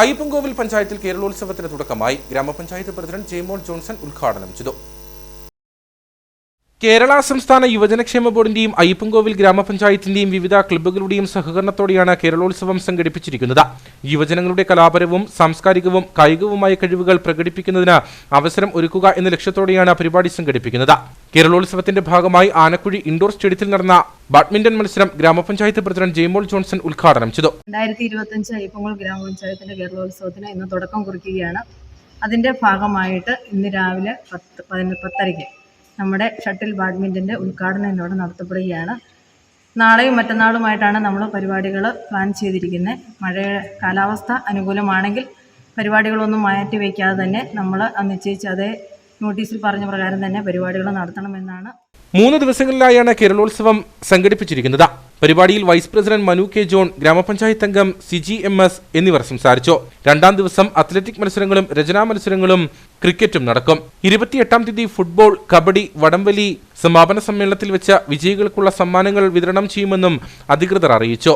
അയ്യപ്പൻകോവിൽ പഞ്ചായത്തിൽ കേരളോത്സവത്തിന് തുടക്കമായി ഗ്രാമപഞ്ചായത്ത് പ്രസിഡന്റ് ജെയ്മോൾ ജോൺസൺ ഉദ്ഘാടനം ചെയ്തു. കേരള സംസ്ഥാന യുവജനക്ഷേമ ബോർഡിന്റെയും അയ്യപ്പൻകോവിൽ ഗ്രാമപഞ്ചായത്തിന്റെയും വിവിധ ക്ലബ്ബുകളുടെയും സഹകരണത്തോടെയാണ് കേരളോത്സവം സംഘടിപ്പിച്ചിരിക്കുന്നത്. യുവജനങ്ങളുടെ കലാപരവും സാംസ്കാരികവും കായികവുമായ കഴിവുകൾ പ്രകടിപ്പിക്കുന്നതിന് അവസരം ഒരുക്കുക എന്ന ലക്ഷ്യത്തോടെയാണ് പരിപാടി സംഘടിപ്പിക്കുന്നത്. കേരളോത്സവത്തിന്റെ ഭാഗമായി ആനക്കുഴി ഇൻഡോർ സ്റ്റേഡിയത്തിൽ നടന്ന ബാഡ്മിന്റൺ മത്സരം ഗ്രാമപഞ്ചായത്ത് പ്രസിഡന്റ് ജെയ്മോൾ ജോൺസൺ ഉദ്ഘാടനം ചെയ്തു. രണ്ടായിരത്തി ഇരുപത്തിയഞ്ച് ഐപ്പങ്ങൾ ഗ്രാമപഞ്ചായത്തിന്റെ കേരളോത്സവത്തിന് ഇന്ന് തുടക്കം കുറിക്കുകയാണ്. അതിന്റെ ഭാഗമായിട്ട് ഇന്ന് രാവിലെ പത്ത് പത്തരയ്ക്ക് നമ്മുടെ ഷട്ടിൽ ബാഡ്മിന്റന്റെ ഉദ്ഘാടനം ഇന്നോടെ നടത്തപ്പെടുകയാണ്. നാളെയും മറ്റന്നാളുമായിട്ടാണ് നമ്മൾ പരിപാടികൾ പ്ലാൻ ചെയ്തിരിക്കുന്നത് മഴ കാലാവസ്ഥ അനുകൂലമാണെങ്കിൽ പരിപാടികളൊന്നും മാറ്റി വയ്ക്കാതെ തന്നെ നമ്മൾ നിശ്ചയിച്ച അതേ നോട്ടീസിൽ പറഞ്ഞ പ്രകാരം തന്നെ പരിപാടികൾ നടത്തണമെന്നാണ്. മൂന്ന് ദിവസങ്ങളിലായാണ് കേരളോത്സവം സംഘടിപ്പിച്ചിരിക്കുന്നത്. പരിപാടിയിൽ vice president Manu K John ഗ്രാമപഞ്ചായത്ത് അംഗം സിജി എം എസ് എന്നിവർ സംസാരിച്ചു. രണ്ടാം ദിവസം അത്ലറ്റിക് മത്സരങ്ങളും രചനാ മത്സരങ്ങളും ക്രിക്കറ്റും നടക്കും. ഇരുപത്തിയെട്ടാം തീയതി ഫുട്ബോൾ കബഡി വടംവലി സമാപന സമ്മേളനത്തിൽ വെച്ച വിജയികൾക്കുള്ള സമ്മാനങ്ങൾ വിതരണം ചെയ്യുമെന്നും അധികൃതർ അറിയിച്ചു.